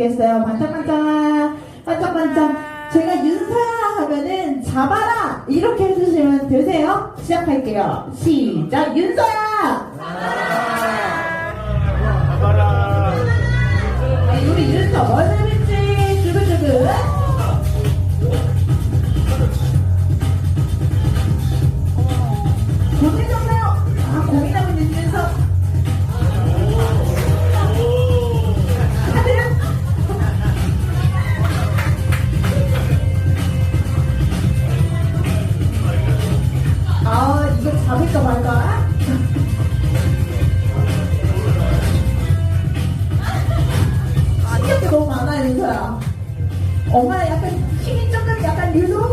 해주시겠어요? 반짝반짝, 반짝반짝. 제가 윤서야 하면은 잡아라! 이렇게 해주시면 되세요? 시작할게요. 시작! 윤서야! 잡아라. 네, 우리 윤서 뭘 잡을 잡을까 말까? 시간 너무 많아, 이거야. 엄마 약간 힘이 조금 약간 리듬